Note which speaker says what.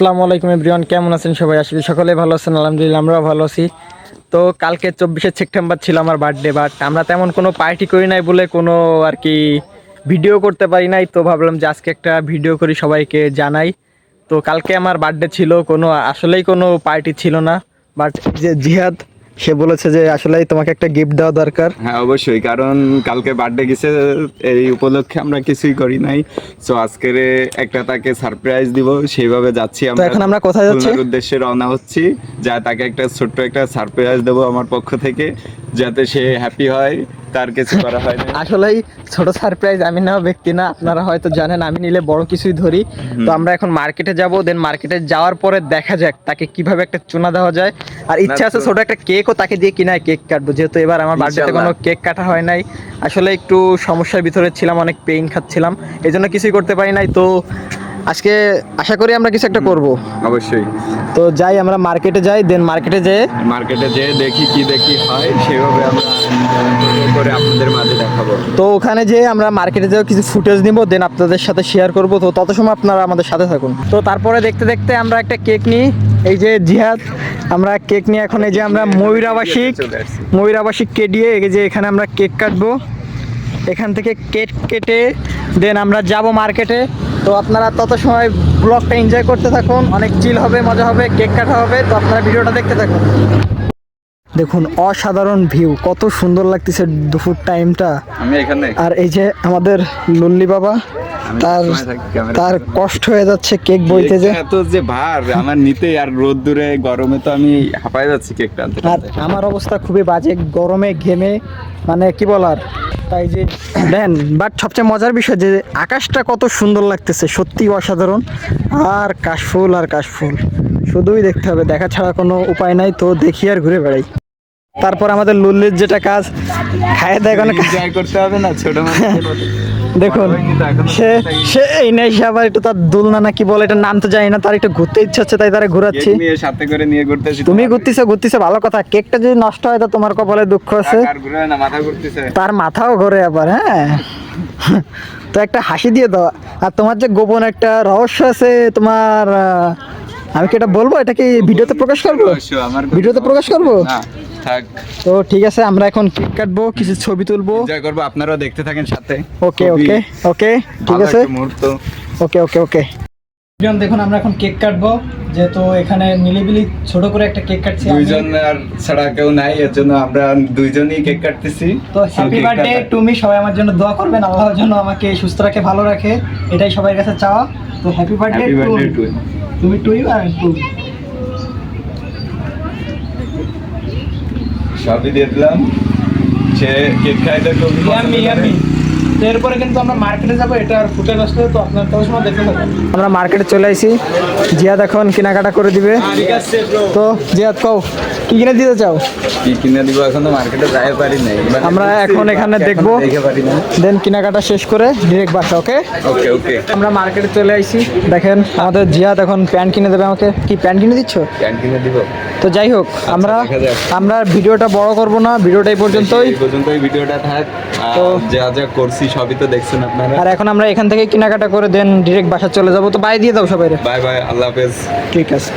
Speaker 1: আসসালামু আলাইকুম এভরিওয়ান, কেমন আছেন সবাই? আসলে সকলে ভালো আছেন, আলহামদুলিল্লাহ আমরাও ভালো আছি। তো কালকে চব্বিশে সেপ্টেম্বর ছিল আমার বার্থডে বাট আমরা তেমন কোনো পার্টি করি নাই বলে কোনো আর কি ভিডিও করতে পারি নাই। তো ভাবলাম যে আজকে একটা ভিডিও করি, সবাইকে জানাই। তো কালকে আমার বার্থডে ছিল, কোনো, আসলেই কোনো পার্টি ছিল না। বাট যে জিহাদ সে বলেছে যে আসলে তোমাকে একটা গিফট দেওয়া দরকার।
Speaker 2: হ্যাঁ অবশ্যই কারণ কালকে বার্থডে গেছে এই উপলক্ষে আমরা কিছুই করি নাই। সো আজকের একটা তাকে সারপ্রাইজ দিব সেইভাবে যাচ্ছি আমরা।
Speaker 1: এখন আমরা কোথায় যাচ্ছি?
Speaker 2: উদ্দেশ্যে রওনা হচ্ছি যা তাকে একটা ছোট্ট একটা সারপ্রাইজ দেবো আমার পক্ষ থেকে যাতে সে হ্যাপি হয়। তার কিছু করা হয় না
Speaker 1: আসলেই ছোট সারপ্রাইজ আমি নেওয়া ব্যক্তি না আপনারা হয়তো জানেন আমি নিলে বড় কিছুই ধরি। তো আমরা এখন মার্কেটে যাব দেন মার্কেটে যাওয়ার পরে দেখা যাক তাকে কীভাবে একটা চুনা দেওয়া যায়। আর ইচ্ছা আছে ছোট একটা কেকও তাকে দিয়ে কিনায় কেক কাটবো যেহেতু এবার আমার বার্থডেতে কোনো কেক কাটা হয় নাই। আসলে একটু সমস্যার ভিতরে ছিলাম অনেক পেইন খাচ্ছিলাম এই জন্য কিছুই করতে পারি নাই। তো আজকে আশা করি আমরা কিছু একটা করব।
Speaker 2: অবশ্যই।
Speaker 1: তো যাই আমরা মার্কেটে যাই দেন মার্কেটে যেয়ে
Speaker 2: মার্কেটে যেয়ে দেখি কি দেখি হয় সেভাবে আমরা করে আপনাদের মাঝে দেখাবো।
Speaker 1: তো ওখানে যে আমরা মার্কেটে যাও কিছু ফুটেজ নিব দেন আপনাদের সাথে শেয়ার করব। তো তত সময় আপনারা আমাদের সাথে থাকুন। তো তারপরে দেখতে দেখতে আমরা একটা কেক নিই এই যে জিহাদ। আমরা কেক নিয়ে এখন এই যে আমরা ময়ূরাবাসিক। ময়ূরাবাসিক কেডিয়ে এই যে এখানে আমরা কেক কাটবো। এখান থেকে কেক কেটে দেন আমরা যাব মার্কেটে তো আপনারা তত সময় ব্লগটা এনজয় করতে থাকুন অনেক চিল হবে মজা হবে কেক কাটা হবে তো আপনারা ভিডিওটা দেখতে থাকুন। দেখুন অসাধারণ ভিউ কত সুন্দর লাগতেছে দুপুর টাইমটা
Speaker 2: আমি এখানে।
Speaker 1: আর এই যে আমাদের লল্লি বাবা তার তার কষ্ট হয়ে যাচ্ছে কেক বইতে যে।
Speaker 2: এত যে ভার আমার নিতে আর রোদ দূরে গরমে তো আমি হাঁপাই যাচ্ছি কেকটা
Speaker 1: আর আমার অবস্থা খুবই বাজে গরমে ঘেমে মানে কি বলার? তাই যে দেন বাট সবচেয়ে মজার বিষয় যে আকাশটা কত সুন্দর লাগতেছে সত্যি অসাধারণ। আর কাশফুল আর কাশফুল। শুধুই দেখতে হবে, দেখা ছাড়া কোনো উপায় নাই, তো দেখি আর ঘুরে বেড়াই। তারপর আমাদের লুল্লির যেটা কাজ, খায়
Speaker 2: এনজয় করতে হবে না, ছোট।
Speaker 1: দেখুন সে সে এই নেই সে আবার একটু তার দুলনা না কি বলে এটা নাম তো জানি না তার একটু ঘুরতে ইচ্ছা হচ্ছে তাই তারা ঘোরাচ্ছি।
Speaker 2: সাথে করে নিয়ে ঘুরতেছি
Speaker 1: তুমি ঘুরতেছো ঘুরতেছো ভালো কথা। কেকটা যদি নষ্ট হয় তো তোমার কপালে দুঃখ আছে। তার মাথাও ঘোরে আবার হ্যাঁ। তো একটা হাসি দিয়ে দাও। আর তোমার যে গোপন একটা রহস্য আছে তোমার আমি কি এটা বলব? এটা কি ভিডিওতে প্রকাশ করব? ভিডিওতে প্রকাশ করব?
Speaker 2: থাক।
Speaker 1: তো ঠিক আছে আমরা এখন কেক কাটবো কিছু ছবি তুলবো।
Speaker 2: এনজয় করব আপনারাও দেখতে থাকেন সাথে।
Speaker 1: ওকে ওকে ওকে ঠিক আছে।
Speaker 2: মুহূর্ত।
Speaker 1: ওকে ওকে ওকে। দেখুন আমরা এখন কেক কাটবো। যেহেতু এখানে নিলিবিলি ছোট করে একটা কেক কাটছি
Speaker 2: দুইজন আর ছাড়া কেউ নাই এর জন্য আমরা দুইজনই কেক কাটতেছি।
Speaker 1: তো হ্যাপি বার্থডে তুমি সবাই আমার জন্য দোয়া করবেন আল্লাহর জন্য আমাকে সুস্থ রাখে ভালো রাখে এটাই সবার কাছে চাওয়া। তো হ্যাপি বার্থডে
Speaker 2: you.
Speaker 1: তুমি টুই আর টু
Speaker 2: সবই দিয়ে দিলাম। সে কেক খাইতে
Speaker 1: এরপরে কিন্তু আমরা মার্কেটে যাব এটা আর ফুটে আসলে তো আপনার তত সময় দেখতে আমরা মার্কেটে চলে আসি জিয়াদ এখন কেনাকাটা করে দিবে। তো জিয়াদ কও কি কিনে দিতে চাও?
Speaker 2: কি কিনে দিব এখন তো মার্কেটে যাই পারি নাই।
Speaker 1: আমরা এখন এখানে দেখব। দেন কেনাকাটা শেষ করে ডিরেক্ট বাসা ওকে
Speaker 2: ওকে ওকে
Speaker 1: আমরা মার্কেটে চলে আইছি। দেখেন আমাদের জিয়াদ এখন প্যান্ট কিনে দেবে আমাকে। কি প্যান্ট কিনে দিচ্ছ?
Speaker 2: প্যান্ট কিনে দিব।
Speaker 1: তো যাই হোক আমরা আমরা ভিডিওটা বড় করব না ভিডিওটা এই পর্যন্তই।
Speaker 2: পর্যন্তই ভিডিওটা থাক।
Speaker 1: তো-
Speaker 2: যা যা করছি সবই তো দেখছেন আপনারা।
Speaker 1: আর এখন আমরা এখান থেকে কেনাকাটা করে দেন ডিরেক্ট বাসা চলে যাব। তো বাই দিয়ে দাও সবাই
Speaker 2: বাই বাই আল্লাহ হাফেজ।
Speaker 1: ঠিক আছে